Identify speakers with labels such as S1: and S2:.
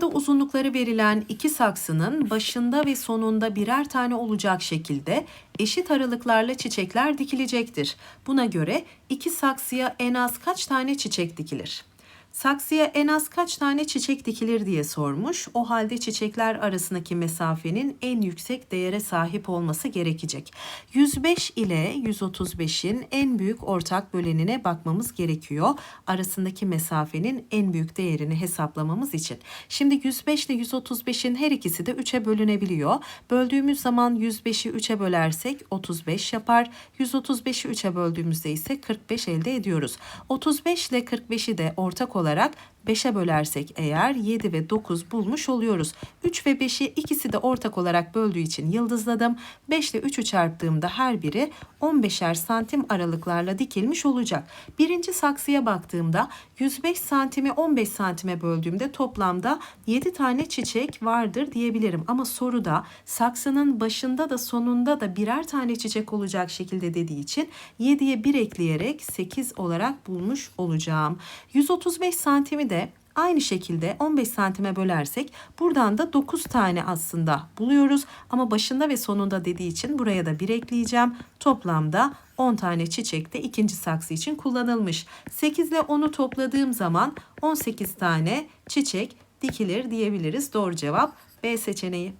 S1: Burada uzunlukları verilen iki saksının başında ve sonunda birer tane olacak şekilde eşit aralıklarla çiçekler dikilecektir. Buna göre iki saksıya en az kaç tane çiçek dikilir? Saksıya en az kaç tane çiçek dikilir diye sormuş. O halde çiçekler arasındaki mesafenin en yüksek değere sahip olması gerekecek. 105 ile 135'in en büyük ortak bölenine bakmamız gerekiyor. Arasındaki mesafenin en büyük değerini hesaplamamız için. Şimdi 105 ile 135'in her ikisi de 3'e bölünebiliyor. Böldüğümüz zaman 105'i 3'e bölersek 35 yapar. 135'i 3'e böldüğümüzde ise 45 elde ediyoruz. 35 ile 45'i de ortak olarak olarak 5'e bölersek eğer 7 ve 9 bulmuş oluyoruz. 3 ve 5'i ikisi de ortak olarak böldüğü için yıldızladım. 5 ile 3'ü çarptığımda her biri 15'er santim aralıklarla dikilmiş olacak. Birinci saksıya baktığımda 105 santimi 15 santime böldüğümde toplamda 7 tane çiçek vardır diyebilirim. Ama soruda saksının başında da sonunda da birer tane çiçek olacak şekilde dediği için 7'ye 1 ekleyerek 8 olarak bulmuş olacağım. 135 santimi de Aynı şekilde 15 santime bölersek buradan da 9 tane aslında buluyoruz. Ama başında ve sonunda dediği için buraya da 1 ekleyeceğim. Toplamda 10 tane çiçek de ikinci saksı için kullanılmış. 8 ile 10'u topladığım zaman 18 tane çiçek dikilir diyebiliriz. Doğru cevap B seçeneği.